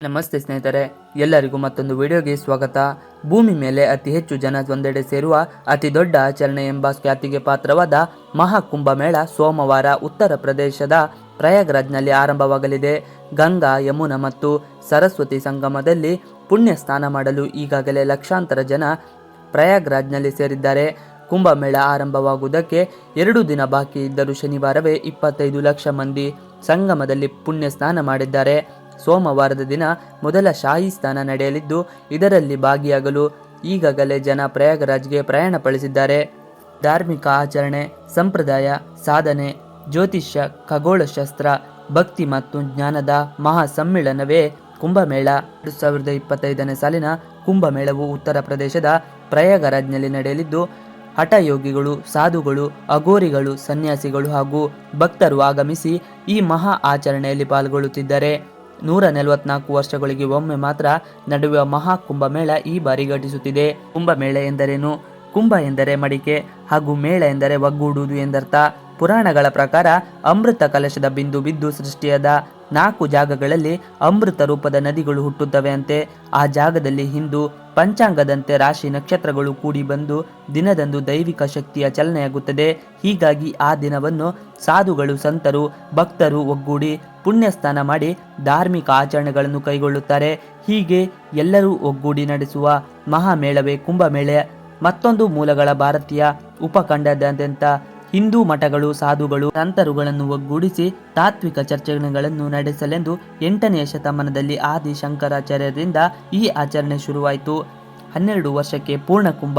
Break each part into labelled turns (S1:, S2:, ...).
S1: ನಮಸ್ತೆ ಸ್ನೇಹಿತರೆ, ಎಲ್ಲರಿಗೂ ಮತ್ತೊಂದು ವಿಡಿಯೋಗೆ ಸ್ವಾಗತ. ಭೂಮಿ ಮೇಲೆ ಅತಿ ಹೆಚ್ಚು ಜನ ಒಂದೆಡೆ ಸೇರುವ ಅತಿ ದೊಡ್ಡ ಆಚರಣೆ ಎಂಬ ಖ್ಯಾತಿಗೆ ಪಾತ್ರವಾದ ಮಹಾಕುಂಭಮೇಳ ಸೋಮವಾರ ಉತ್ತರ ಪ್ರದೇಶದ ಪ್ರಯಾಗ್ರಾಜ್ನಲ್ಲಿ ಆರಂಭವಾಗಲಿದೆ. ಗಂಗಾ, ಯಮುನಾ ಮತ್ತು ಸರಸ್ವತಿ ಸಂಗಮದಲ್ಲಿ ಪುಣ್ಯ ಸ್ನಾನ ಮಾಡಲು ಈಗಾಗಲೇ ಲಕ್ಷಾಂತರ ಜನ ಪ್ರಯಾಗ್ರಾಜ್ನಲ್ಲಿ ಸೇರಿದ್ದಾರೆ. ಕುಂಭಮೇಳ ಆರಂಭವಾಗುವುದಕ್ಕೆ ಎರಡು ದಿನ ಬಾಕಿ ಇದ್ದರೂ ಶನಿವಾರವೇ ಇಪ್ಪತ್ತೈದು ಲಕ್ಷ ಮಂದಿ ಸಂಗಮದಲ್ಲಿ ಪುಣ್ಯ ಸ್ನಾನ ಮಾಡಿದ್ದಾರೆ. ಸೋಮವಾರದ ದಿನ ಮೊದಲ ಶಾಹಿ ಸ್ನಾನ ನಡೆಯಲಿದ್ದು, ಇದರಲ್ಲಿ ಭಾಗಿಯಾಗಲು ಈಗಾಗಲೇ ಜನ ಪ್ರಯಾಗರಾಜ್ಗೆ ಪ್ರಯಾಣ ಪಡಿಸಿದ್ದಾರೆ ಧಾರ್ಮಿಕ ಆಚರಣೆ, ಸಂಪ್ರದಾಯ, ಸಾಧನೆ, ಜ್ಯೋತಿಷ್ಯ ಖಗೋಳಶಾಸ್ತ್ರ ಭಕ್ತಿ ಮತ್ತು ಜ್ಞಾನದ ಮಹಾ ಸಮ್ಮಿಳನವೇ ಕುಂಭಮೇಳ. ಎರಡು ಸಾವಿರದ ಇಪ್ಪತ್ತೈದನೇ ಸಾಲಿನ ಕುಂಭಮೇಳವು ಉತ್ತರ ಪ್ರದೇಶದ ಪ್ರಯಾಗರಾಜ್ನಲ್ಲಿ ನಡೆಯಲಿದ್ದು, ಹಠಯೋಗಿಗಳು, ಸಾಧುಗಳು, ಅಘೋರಿಗಳು, ಸನ್ಯಾಸಿಗಳು ಹಾಗೂ ಭಕ್ತರು ಆಗಮಿಸಿ ಈ ಮಹಾ ಆಚರಣೆಯಲ್ಲಿ ಪಾಲ್ಗೊಳ್ಳುತ್ತಿದ್ದಾರೆ. ನೂರ ನಲವತ್ನಾಲ್ಕು ವರ್ಷಗಳಿಗೆ ಒಮ್ಮೆ ಮಾತ್ರ ನಡೆಯುವ ಮಹಾ ಕುಂಭಮೇಳ ಈ ಬಾರಿ ಘಟಿಸುತ್ತಿದೆ. ಕುಂಭಮೇಳ ಎಂದರೇನು? ಕುಂಭ ಎಂದರೆ ಮಡಿಕೆ, ಹಾಗೂ ಮೇಳ ಎಂದರೆ ಒಗ್ಗೂಡುವುದು ಎಂದರ್ಥ. ಪುರಾಣಗಳ ಪ್ರಕಾರ ಅಮೃತ ಕಲಶದ ಬಿಂದು ಬಿದ್ದು ಸೃಷ್ಟಿಯಾದ ನಾಲ್ಕು ಜಾಗಗಳಲ್ಲಿ ಅಮೃತ ರೂಪದ ನದಿಗಳು ಹುಟ್ಟುತ್ತವೆ ಅಂತೆ. ಆ ಜಾಗದಲ್ಲಿ ಹಿಂದೂ ಪಂಚಾಂಗದಂತೆ ರಾಶಿ ನಕ್ಷತ್ರಗಳು ಕೂಡಿ ಬಂದು ದಿನದಂದು ದೈವಿಕ ಶಕ್ತಿಯ ಚಲನೆಯಾಗುತ್ತದೆ. ಹೀಗಾಗಿ ಆ ದಿನವನ್ನು ಸಾಧುಗಳು, ಸಂತರು, ಭಕ್ತರು ಒಗ್ಗೂಡಿ ಪುಣ್ಯಸ್ನಾನ ಮಾಡಿ ಧಾರ್ಮಿಕ ಆಚರಣೆಗಳನ್ನು ಕೈಗೊಳ್ಳುತ್ತಾರೆ. ಹೀಗೆ ಎಲ್ಲರೂ ಒಗ್ಗೂಡಿ ನಡೆಸುವ ಮಹಾಮೇಳವೇ ಕುಂಭಮೇಳೆ. ಮತ್ತೊಂದು ಮೂಲಗಳ ಭಾರತೀಯ ಉಪಖಂಡದಾದ್ಯಂತ ಹಿಂದೂ ಮಠಗಳು, ಸಾಧುಗಳು, ಸಂತರುಗಳನ್ನು ಒಗ್ಗೂಡಿಸಿ ತಾತ್ವಿಕ ಚರ್ಚೆಗಳನ್ನು ನಡೆಸಲೆಂದು ಎಂಟನೆಯ ಶತಮಾನದಲ್ಲಿ ಆದಿ ಶಂಕರಾಚಾರ್ಯರಿಂದ ಈ ಆಚರಣೆ ಶುರುವಾಯಿತು. ಹನ್ನೆರಡು ವರ್ಷಕ್ಕೆ ಪೂರ್ಣ ಕುಂಭ,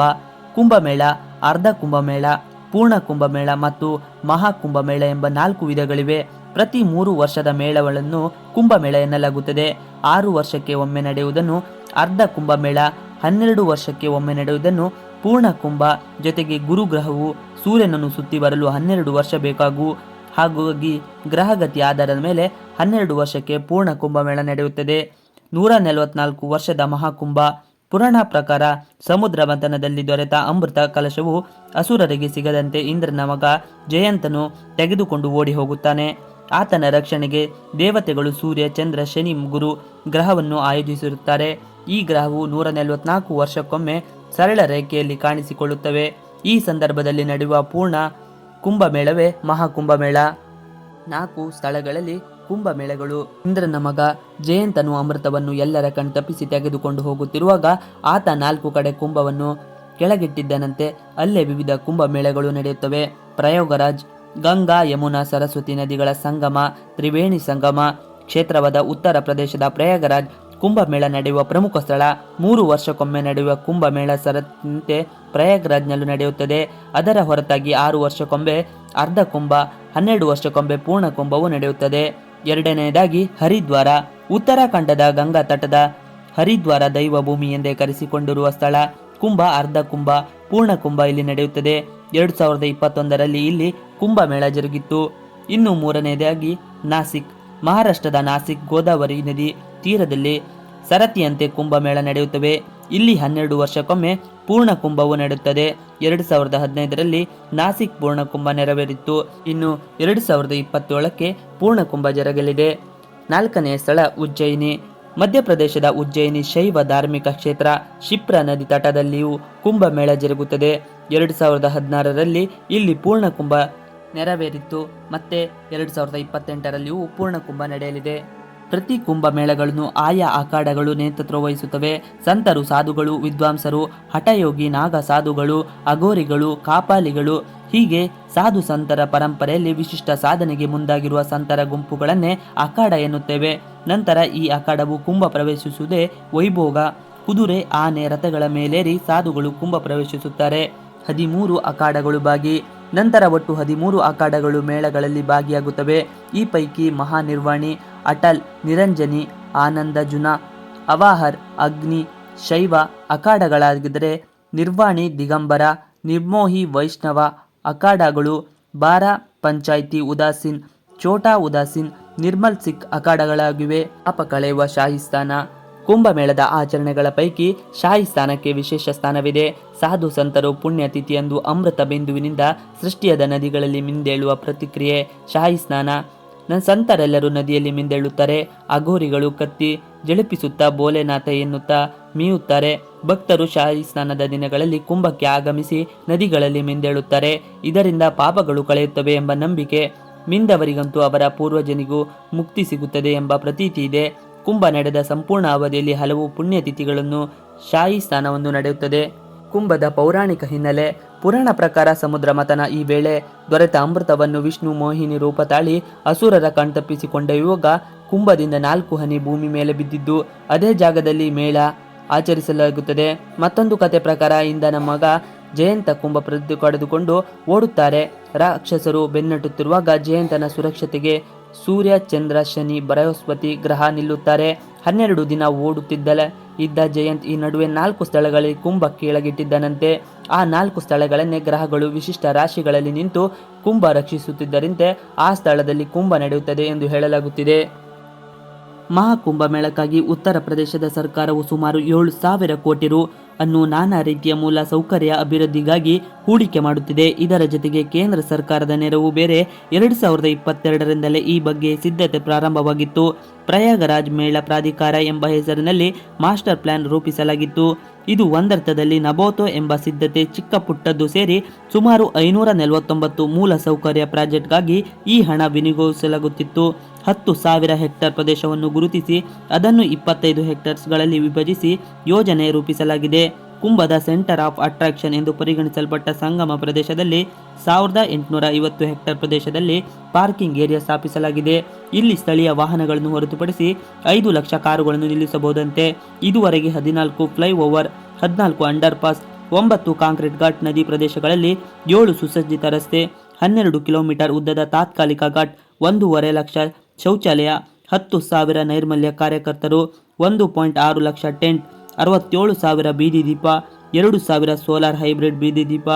S1: ಕುಂಭಮೇಳ, ಅರ್ಧ ಕುಂಭಮೇಳ, ಪೂರ್ಣ ಕುಂಭಮೇಳ ಮತ್ತು ಮಹಾಕುಂಭಮೇಳ ಎಂಬ ನಾಲ್ಕು ವಿಧಗಳಿವೆ. ಪ್ರತಿ ಮೂರು ವರ್ಷದ ಮೇಳಗಳನ್ನು ಕುಂಭಮೇಳ ಎನ್ನಲಾಗುತ್ತದೆ. ಆರು ವರ್ಷಕ್ಕೆ ಒಮ್ಮೆ ನಡೆಯುವುದನ್ನು ಅರ್ಧ ಕುಂಭಮೇಳ, ಹನ್ನೆರಡು ವರ್ಷಕ್ಕೆ ಒಮ್ಮೆ ನಡೆಯುವುದನ್ನು ಪೂರ್ಣ ಕುಂಭ ಜೊತೆಗೆ ಗುರುಗ್ರಹವು ಸೂರ್ಯನನ್ನು ಸುತ್ತಿ ಬರಲು ಹನ್ನೆರಡು ವರ್ಷ ಬೇಕಾಗು, ಹಾಗಾಗಿ ಗ್ರಹಗತಿ ಆಧಾರದ ಮೇಲೆ ಹನ್ನೆರಡು ವರ್ಷಕ್ಕೆ ಪೂರ್ಣ ಕುಂಭಮೇಳ ನಡೆಯುತ್ತದೆ. ನೂರ ನಲವತ್ನಾಲ್ಕು ವರ್ಷದ ಮಹಾಕುಂಭ. ಪುರಾಣ ಪ್ರಕಾರ ಸಮುದ್ರ ಮಂಥನದಲ್ಲಿ ದೊರೆತ ಅಮೃತ ಕಲಶವು ಅಸುರರಿಗೆ ಸಿಗದಂತೆ ಇಂದ್ರನ ಮಗ ಜಯಂತನು ತೆಗೆದುಕೊಂಡು ಓಡಿ ಹೋಗುತ್ತಾನೆ. ಆತನ ರಕ್ಷಣೆಗೆ ದೇವತೆಗಳು ಸೂರ್ಯ, ಚಂದ್ರ, ಶನಿ, ಗುರು ಗ್ರಹವನ್ನು ಆಯೋಜಿಸಿರುತ್ತಾರೆ. ಈ ಗ್ರಹವು ನೂರ ನಲವತ್ನಾಲ್ಕು ವರ್ಷಕ್ಕೊಮ್ಮೆ ಸರಳ ರೇಖೆಯಲ್ಲಿ ಕಾಣಿಸಿಕೊಳ್ಳುತ್ತವೆ. ಈ ಸಂದರ್ಭದಲ್ಲಿ ನಡೆಯುವ ಪೂರ್ಣ ಕುಂಭಮೇಳವೇ ಮಹಾಕುಂಭಮೇಳ. ನಾಲ್ಕು ಸ್ಥಳಗಳಲ್ಲಿ ಕುಂಭಮೇಳಗಳು. ಇಂದ್ರನ ಮಗ ಜಯಂತನು ಅಮೃತವನ್ನು ಎಲ್ಲರ ಕಣ್ತಪ್ಪಿಸಿ ತೆಗೆದುಕೊಂಡು ಹೋಗುತ್ತಿರುವಾಗ ಆತ ನಾಲ್ಕು ಕಡೆ ಕುಂಭವನ್ನು ಕೆಳಗಿಟ್ಟಿದ್ದನಂತೆ ಅಲ್ಲೇ ವಿವಿಧ ಕುಂಭಮೇಳಗಳು ನಡೆಯುತ್ತವೆ. ಪ್ರಯೋಗರಾಜ್, ಗಂಗಾ, ಯಮುನಾ, ಸರಸ್ವತಿ ನದಿಗಳ ಸಂಗಮ, ತ್ರಿವೇಣಿ ಸಂಗಮ, ಕ್ಷೇತ್ರವಾದ ಉತ್ತರ ಪ್ರದೇಶದ ಪ್ರಯಾಗರಾಜ್ ಕುಂಭಮೇಳ ನಡೆಯುವ ಪ್ರಮುಖ ಸ್ಥಳ. ಮೂರು ವರ್ಷಕ್ಕೊಮ್ಮೆ ನಡೆಯುವ ಕುಂಭಮೇಳ ಸರದಂತೆ ಪ್ರಯಾಗ್ರಾಜ್ನಲ್ಲೂ ನಡೆಯುತ್ತದೆ. ಅದರ ಹೊರತಾಗಿ ಆರು ವರ್ಷಕ್ಕೊಮ್ಮೆ ಅರ್ಧ ಕುಂಭ, ಹನ್ನೆರಡು ವರ್ಷಕ್ಕೊಮ್ಮೆ ಪೂರ್ಣ ಕುಂಭವು ನಡೆಯುತ್ತದೆ. ಎರಡನೆಯದಾಗಿ ಹರಿದ್ವಾರ, ಉತ್ತರಾಖಂಡದ ಗಂಗಾ ತಟದ ಹರಿದ್ವಾರ ದೈವ ಭೂಮಿ ಎಂದೇ ಕರೆಸಿಕೊಂಡಿರುವ ಸ್ಥಳ. ಕುಂಭ, ಅರ್ಧ ಕುಂಭ, ಪೂರ್ಣ ಕುಂಭ ಇಲ್ಲಿ ನಡೆಯುತ್ತದೆ. ಎರಡು ಸಾವಿರದ ಇಪ್ಪತ್ತೊಂದರಲ್ಲಿ ಇಲ್ಲಿ ಕುಂಭಮೇಳ ಜರುಗಿತ್ತು. ಇನ್ನು ಮೂರನೆಯದಾಗಿ ನಾಸಿಕ್, ಮಹಾರಾಷ್ಟ್ರದ ನಾಸಿಕ್ ಗೋದಾವರಿ ನದಿ. ತೀರದಲ್ಲಿ ಸರತಿಯಂತೆ ಕುಂಭಮೇಳ ನಡೆಯುತ್ತವೆ. ಇಲ್ಲಿ ಹನ್ನೆರಡು ವರ್ಷಕ್ಕೊಮ್ಮೆ ಪೂರ್ಣ ಕುಂಭವು ನಡೆಯುತ್ತದೆ. ಎರಡು ಸಾವಿರದ ಹದಿನೈದರಲ್ಲಿ ನಾಸಿಕ್ ಪೂರ್ಣ ಕುಂಭ ನೆರವೇರಿತ್ತು. ಇನ್ನು ಎರಡು ಸಾವಿರದ ಇಪ್ಪತ್ತೇಳಕ್ಕೆ ಪೂರ್ಣ ಕುಂಭ ಜರುಗಲಿದೆ. ನಾಲ್ಕನೆಯ ಸ್ಥಳ ಉಜ್ಜಯಿನಿ. ಮಧ್ಯಪ್ರದೇಶದ ಉಜ್ಜಯಿನಿ ಶೈವ ಧಾರ್ಮಿಕ ಕ್ಷೇತ್ರ ಶಿಪ್ರಾ ನದಿ ತಟದಲ್ಲಿಯೂ ಕುಂಭಮೇಳ ಜರುಗುತ್ತದೆ. ಎರಡು ಸಾವಿರದ ಹದಿನಾರರಲ್ಲಿ ಇಲ್ಲಿ ಪೂರ್ಣ ಕುಂಭ ನೆರವೇರಿತ್ತು. ಮತ್ತೆ ಎರಡು ಸಾವಿರದ ಇಪ್ಪತ್ತೆಂಟರಲ್ಲಿಯೂ ಪೂರ್ಣ ಕುಂಭ ನಡೆಯಲಿದೆ. ಪ್ರತಿ ಕುಂಭಮೇಳಗಳನ್ನು ಆಯಾ ಅಖಾಡಗಳು ನೇತೃತ್ವ ವಹಿಸುತ್ತವೆ. ಸಂತರು, ಸಾಧುಗಳು, ವಿದ್ವಾಂಸರು, ಹಠಯೋಗಿ, ನಾಗ ಸಾಧುಗಳು ಅಗೋರಿಗಳು ಕಾಪಾಲಿಗಳು. ಹೀಗೆ ಸಾಧು ಸಂತರ ಪರಂಪರೆಯಲ್ಲಿ ವಿಶಿಷ್ಟ ಸಾಧನೆಗೆ ಮುಂದಾಗಿರುವ ಸಂತರ ಗುಂಪುಗಳನ್ನೇ ಅಖಾಡ ಎನ್ನುತ್ತೇವೆ. ನಂತರ ಈ ಅಖಾಡವು ಕುಂಭ ಪ್ರವೇಶಿಸುವುದೇ ವೈಭೋಗ. ಕುದುರೆ, ಆನೆ, ರಥಗಳ ಮೇಲೇರಿ ಸಾಧುಗಳು ಕುಂಭ ಪ್ರವೇಶಿಸುತ್ತಾರೆ. ಹದಿಮೂರು ಅಖಾಡಗಳು ಭಾಗಿ ನಂತರ ಒಟ್ಟು ಹದಿಮೂರು ಅಖಾಡಗಳು ಮೇಳಗಳಲ್ಲಿ ಭಾಗಿಯಾಗುತ್ತವೆ. ಈ ಪೈಕಿ ಮಹಾನಿರ್ವಾಣಿ, ಅಟಲ್, ನಿರಂಜನಿ, ಆನಂದ ಜುನ, ಅವಾಹರ್, ಅಗ್ನಿ, ಶೈವ ಅಖಾಡಗಳಾಗಿದ್ದರೆ ನಿರ್ವಾಣಿ, ದಿಗಂಬರ, ನಿರ್ಮೋಹಿ, ವೈಷ್ಣವ ಅಖಾಡಗಳು, ಬಾರ ಪಂಚಾಯಿತಿ ಉದಾಸೀನ್, ಛೋಟಾ ಉದಾಸೀನ್, ನಿರ್ಮಲ್ ಸಿಖ್ ಅಖಾಡಗಳಾಗಿವೆ. ಅಪಕಳೆಯುವ ಶಾಹಿಸ್ತಾನ ಕುಂಭಮೇಳದ ಆಚರಣೆಗಳ ಪೈಕಿ ಶಾಹಿ ಸ್ಥಾನಕ್ಕೆ ವಿಶೇಷ ಸ್ಥಾನವಿದೆ. ಸಾಧು ಸಂತರು ಪುಣ್ಯತಿಥಿಯಂದು ಅಮೃತ ಬಿಂದುವಿನಿಂದ ಸೃಷ್ಟಿಯಾದ ನದಿಗಳಲ್ಲಿ ಮಿಂದೇಳುವ ಪ್ರತಿಕ್ರಿಯೆ ಶಾಹಿ ಸ್ನಾನ. ನನ್ನ ಸಂತರೆಲ್ಲರೂ ನದಿಯಲ್ಲಿ ಮಿಂದೇಳುತ್ತಾರೆ. ಅಘೋರಿಗಳು ಕತ್ತಿ ಜಳಪಿಸುತ್ತಾ ಬೋಲೆನಾಥ ಎನ್ನುತ್ತಾ ಮೀಯುತ್ತಾರೆ. ಭಕ್ತರು ಶಾಹಿ ಸ್ನಾನದ ದಿನಗಳಲ್ಲಿ ಕುಂಭಕ್ಕೆ ಆಗಮಿಸಿ ನದಿಗಳಲ್ಲಿ ಮಿಂದೇಳುತ್ತಾರೆ. ಇದರಿಂದ ಪಾಪಗಳು ಕಳೆಯುತ್ತವೆ ಎಂಬ ನಂಬಿಕೆ ಮಿಂದವರಿಗಂತೂ ಅವರ ಪೂರ್ವಜನಿಗೂ ಮುಕ್ತಿ ಸಿಗುತ್ತದೆ ಎಂಬ ಪ್ರತೀತಿ ಇದೆ. ಕುಂಭ ನಡೆದ ಸಂಪೂರ್ಣ ಅವಧಿಯಲ್ಲಿ ಹಲವು ಪುಣ್ಯತಿಥಿಗಳನ್ನು ಶಾಹಿ ಸ್ನಾನವನ್ನು ನಡೆಯುತ್ತದೆ. ಕುಂಭದ ಪೌರಾಣಿಕ ಹಿನ್ನೆಲೆ, ಪುರಾಣ ಪ್ರಕಾರ ಸಮುದ್ರ ಮತನ ಈ ವೇಳೆ ದೊರೆತ ಅಮೃತವನ್ನು ವಿಷ್ಣು ಮೋಹಿನಿ ರೂಪ ತಾಳಿ ಅಸುರರ ಕಣ್ತಪ್ಪಿಸಿಕೊಂಡೊಯ್ಯುವಾಗ ಕುಂಭದಿಂದ ನಾಲ್ಕು ಹನಿ ಭೂಮಿ ಮೇಲೆ ಬಿದ್ದಿದ್ದು, ಅದೇ ಜಾಗದಲ್ಲಿ ಮೇಳ ಆಚರಿಸಲಾಗುತ್ತದೆ. ಮತ್ತೊಂದು ಕತೆ ಪ್ರಕಾರ ಇಂದನ ಮಗ ಜಯಂತ ಕುಂಭ ಪ್ರದ್ದು ಕಡಿದುಕೊಂಡು ಓಡುತ್ತಾರೆ. ರಾಕ್ಷಸರು ಬೆನ್ನಟ್ಟುತ್ತಿರುವಾಗ ಜಯಂತನ ಸುರಕ್ಷತೆಗೆ ಸೂರ್ಯ, ಚಂದ್ರ, ಶನಿ, ಬೃಹಸ್ಪತಿ ಗ್ರಹ ನಿಲ್ಲುತ್ತಾರೆ. ಹನ್ನೆರಡು ದಿನ ಓಡುತ್ತಿದ್ದಲೆ ಇದ್ದ ಜಯಂತ್ ಈ ನಡುವೆ ನಾಲ್ಕು ಸ್ಥಳಗಳಲ್ಲಿ ಕುಂಭ ಕೆಳಗಿಟ್ಟಿದ್ದನಂತೆ. ಆ ನಾಲ್ಕು ಸ್ಥಳಗಳನ್ನೇ ಗ್ರಹಗಳು ವಿಶಿಷ್ಟ ರಾಶಿಗಳಲ್ಲಿ ನಿಂತು ಕುಂಭ ರಕ್ಷಿಸುತ್ತಿದ್ದರಿಂದ ಆ ಸ್ಥಳದಲ್ಲಿ ಕುಂಭ ನಡೆಯುತ್ತದೆ ಎಂದು ಹೇಳಲಾಗುತ್ತಿದೆ. ಮಹಾಕುಂಭ ಮೇಳಕ್ಕಾಗಿ ಉತ್ತರ ಪ್ರದೇಶದ ಸರ್ಕಾರವು ಸುಮಾರು ಏಳು ಸಾವಿರ ಕೋಟಿ ರು ಅನ್ನು ನಾನಾ ರೀತಿಯ ಮೂಲ ಸೌಕರ್ಯ ಅಭಿವೃದ್ಧಿಗಾಗಿ ಹೂಡಿಕೆ ಮಾಡುತ್ತಿದೆ. ಇದರ ಜೊತೆಗೆ ಕೇಂದ್ರ ಸರ್ಕಾರದ ನೆರವು ಬೇರೆ ಎರಡು ಸಾವಿರದ ಇಪ್ಪತ್ತೆರಡರಿಂದಲೇ ಈ ಬಗ್ಗೆ ಸಿದ್ಧತೆ ಪ್ರಾರಂಭವಾಗಿತ್ತು. ಪ್ರಯಾಗರಾಜ್ ಮೇಳ ಪ್ರಾಧಿಕಾರ ಎಂಬ ಹೆಸರಿನಲ್ಲಿ ಮಾಸ್ಟರ್ ಪ್ಲಾನ್ ರೂಪಿಸಲಾಗಿತ್ತು. ಇದು ಒಂದರ್ಥದಲ್ಲಿ ನಬೋತೋ ಎಂಬ ಸಿದ್ಧತೆ ಚಿಕ್ಕ ಪುಟ್ಟದ್ದು ಸೇರಿ ಸುಮಾರು ಐನೂರ ನಲವತ್ತೊಂಬತ್ತು ಮೂಲ ಸೌಕರ್ಯ ಪ್ರಾಜೆಕ್ಟ್ಗಾಗಿ ಈ ಹಣ ವಿನಿಯೋಗಿಸಲಾಗುತ್ತಿತ್ತು. ಹತ್ತು ಸಾವಿರ ಹೆಕ್ಟರ್ ಪ್ರದೇಶವನ್ನು ಗುರುತಿಸಿ ಅದನ್ನು ಇಪ್ಪತ್ತೈದು ಹೆಕ್ಟರ್ಸ್ಗಳಲ್ಲಿ ವಿಭಜಿಸಿ ಯೋಜನೆ ರೂಪಿಸಲಾಗಿದೆ. ಕುಂಭದ ಸೆಂಟರ್ ಆಫ್ ಅಟ್ರಾಕ್ಷನ್ ಎಂದು ಪರಿಗಣಿಸಲ್ಪಟ್ಟ ಸಂಗಮ ಪ್ರದೇಶದಲ್ಲಿ ಸಾವಿರದ ಎಂಟುನೂರ ಐವತ್ತು ಹೆಕ್ಟರ್ ಪ್ರದೇಶದಲ್ಲಿ ಪಾರ್ಕಿಂಗ್ ಏರಿಯಾ ಸ್ಥಾಪಿಸಲಾಗಿದೆ. ಇಲ್ಲಿ ಸ್ಥಳೀಯ ವಾಹನಗಳನ್ನು ಹೊರತುಪಡಿಸಿ ಐದು ಲಕ್ಷ ಕಾರುಗಳನ್ನು ನಿಲ್ಲಿಸಬಹುದಂತೆ. ಇದುವರೆಗೆ ಹದಿನಾಲ್ಕು ಫ್ಲೈಓವರ್, ಹದಿನಾಲ್ಕು ಅಂಡರ್ ಪಾಸ್ ಒಂಬತ್ತು ಕಾಂಕ್ರೀಟ್ ಘಾಟ್ ನದಿ ಪ್ರದೇಶಗಳಲ್ಲಿ ಏಳು ಸುಸಜ್ಜಿತ ರಸ್ತೆ, ಹನ್ನೆರಡು ಕಿಲೋಮೀಟರ್ ಉದ್ದದ ತಾತ್ಕಾಲಿಕ ಘಾಟ್, ಒಂದೂವರೆ ಲಕ್ಷ ಶೌಚಾಲಯ, ಹತ್ತು ಸಾವಿರ ನೈರ್ಮಲ್ಯ ಕಾರ್ಯಕರ್ತರು, ಒಂದು ಪಾಯಿಂಟ್ ಆರು ಲಕ್ಷ ಟೆಂಟ್ ಅರವತ್ತೇಳು ಸಾವಿರ ಬೀದಿ ದೀಪ, ಎರಡು ಸಾವಿರ ಸೋಲಾರ್ ಹೈಬ್ರಿಡ್ ಬೀದಿ ದೀಪ,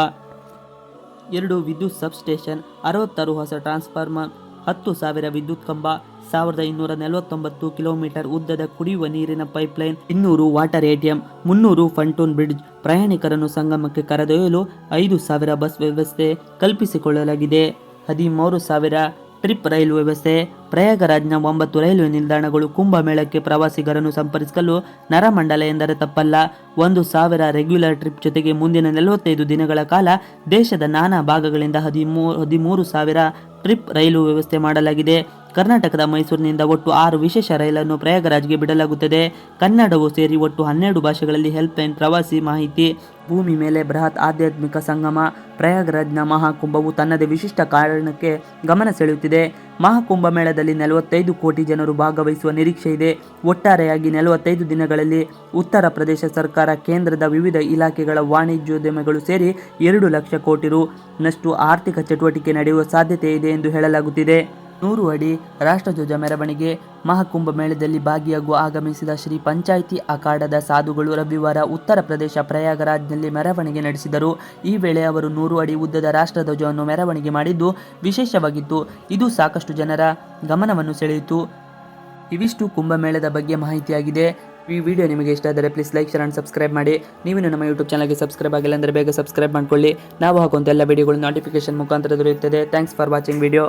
S1: ಎರಡು ವಿದ್ಯುತ್ ಸಬ್ಸ್ಟೇಷನ್, ಅರವತ್ತಾರು ಹೊಸ ಟ್ರಾನ್ಸ್ಫಾರ್ಮರ್, ಹತ್ತು ಸಾವಿರ ವಿದ್ಯುತ್ ಕಂಬ, ಸಾವಿರದ ಇನ್ನೂರ ನಲವತ್ತೊಂಬತ್ತು ಕಿಲೋಮೀಟರ್ ಉದ್ದದ ಕುಡಿಯುವ ನೀರಿನ ಪೈಪ್ಲೈನ್, ಇನ್ನೂರು ವಾಟರ್ ಎಟಿಎಂ ಮುನ್ನೂರು ಫಂಟೋನ್ ಬ್ರಿಡ್ಜ್ ಪ್ರಯಾಣಿಕರನ್ನು ಸಂಗಮಕ್ಕೆ ಕರೆದೊಯ್ಯಲು ಐದು ಸಾವಿರ ಬಸ್ ವ್ಯವಸ್ಥೆ ಕಲ್ಪಿಸಿಕೊಳ್ಳಲಾಗಿದೆ. ಹದಿಮೂರು ಸಾವಿರ ಟ್ರಿಪ್ ರೈಲು ವ್ಯವಸ್ಥೆ ಪ್ರಯಾಗರಾಜ್ನ ಒಂಬತ್ತು ರೈಲ್ವೆ ನಿಲ್ದಾಣಗಳು ಕುಂಭಮೇಳಕ್ಕೆ ಪ್ರವಾಸಿಗರನ್ನು ಸಂಪರ್ಕಿಸಲು ನರಮಂಡಲ ಎಂದರೆ ತಪ್ಪಲ್ಲ. ಒಂದು ಸಾವಿರ ರೆಗ್ಯುಲರ್ ಟ್ರಿಪ್ ಜೊತೆಗೆ ಮುಂದಿನ ನಲವತ್ತೈದು ದಿನಗಳ ಕಾಲ ದೇಶದ ನಾನಾ ಭಾಗಗಳಿಂದ ಹದಿಮೂರು ಹದಿಮೂರು ಸಾವಿರ ಟ್ರಿಪ್ ರೈಲು ವ್ಯವಸ್ಥೆ ಮಾಡಲಾಗಿದೆ. ಕರ್ನಾಟಕದ ಮೈಸೂರಿನಿಂದ ಒಟ್ಟು ಆರು ವಿಶೇಷ ರೈಲನ್ನು ಪ್ರಯಾಗರಾಜ್ಗೆ ಬಿಡಲಾಗುತ್ತದೆ. ಕನ್ನಡವು ಸೇರಿ ಒಟ್ಟು ಹನ್ನೆರಡು ಭಾಷೆಗಳಲ್ಲಿ ಹೆಲ್ಪ್ ಲೈನ್ ಪ್ರವಾಸಿ ಮಾಹಿತಿ, ಭೂಮಿ ಮೇಲೆ ಬೃಹತ್ ಆಧ್ಯಾತ್ಮಿಕ ಸಂಗಮ, ಪ್ರಯಾಗರಾಜ್ನ ಮಹಾಕುಂಭವು ತನ್ನದೇ ವಿಶಿಷ್ಟ ಕಾರಣಕ್ಕೆ ಗಮನ ಸೆಳೆಯುತ್ತಿದೆ. ಮಹಾಕುಂಭ ಮೇಳದಲ್ಲಿ ನಲವತ್ತೈದು ಕೋಟಿ ಜನರು ಭಾಗವಹಿಸುವ ನಿರೀಕ್ಷೆ ಇದೆ. ಒಟ್ಟಾರೆಯಾಗಿ ನಲವತ್ತೈದು ದಿನಗಳಲ್ಲಿ ಉತ್ತರ ಪ್ರದೇಶ ಸರ್ಕಾರ, ಕೇಂದ್ರದ ವಿವಿಧ ಇಲಾಖೆಗಳ ವಾಣಿಜ್ಯೋದ್ಯಮಗಳು ಸೇರಿ ಎರಡು ಲಕ್ಷ ಕೋಟಿ ರು ನಷ್ಟು ಆರ್ಥಿಕ ಚಟುವಟಿಕೆ ನಡೆಯುವ ಸಾಧ್ಯತೆ ಇದೆ ಎಂದು ಹೇಳಲಾಗುತ್ತಿದೆ. ನೂರು ಅಡಿ ರಾಷ್ಟ್ರಧ್ವಜ ಮೆರವಣಿಗೆ ಮಹಾಕುಂಭ ಮೇಳದಲ್ಲಿ ಭಾಗಿಯಾಗುವ ಆಗಮಿಸಿದ ಶ್ರೀ ಪಂಚಾಯಿತಿ ಅಖಾಡದ ಸಾಧುಗಳು ರವಿವಾರ ಉತ್ತರ ಪ್ರದೇಶ ಪ್ರಯಾಗರಾಜ್ನಲ್ಲಿ ಮೆರವಣಿಗೆ ನಡೆಸಿದರು. ಈ ವೇಳೆ ಅವರು ನೂರು ಅಡಿ ಉದ್ದದ ರಾಷ್ಟ್ರಧ್ವಜವನ್ನು ಮೆರವಣಿಗೆ ಮಾಡಿದ್ದು ವಿಶೇಷವಾಗಿತ್ತು. ಇದು ಸಾಕಷ್ಟು ಜನರ ಗಮನವನ್ನು ಸೆಳೆಯಿತು. ಇವಿಷ್ಟು ಕುಂಭಮೇಳದ ಬಗ್ಗೆ ಮಾಹಿತಿಯಾಗಿದೆ. ಈ ವಿಡಿಯೋ ನಿಮಗೆ ಇಷ್ಟ ಆದರೆ please like, share and subscribe ಮಾಡಿ. ನೀವು ನಮ್ಮ ಯೂಟ್ಯೂಬ್ ಚಾನಲ್ಗೆ ಸಬ್ಸ್ಕ್ರೈಬ್ ಆಗಿಲ್ಲ ಅಂದರೆ ಬೇಗ ಸಬ್ಸ್ಕ್ರೈಬ್ ಮಾಡ್ಕೊಳ್ಳಿ. ನಾವು ಹಾಕುವಂಥ ಎಲ್ಲ ವಿಡಿಯೋಗಳು ನೋಟಿಫಿಕೇಶನ್ ಮುಖಾಂತರ ದೊರೆಯುತ್ತದೆ. Thanks for watching video.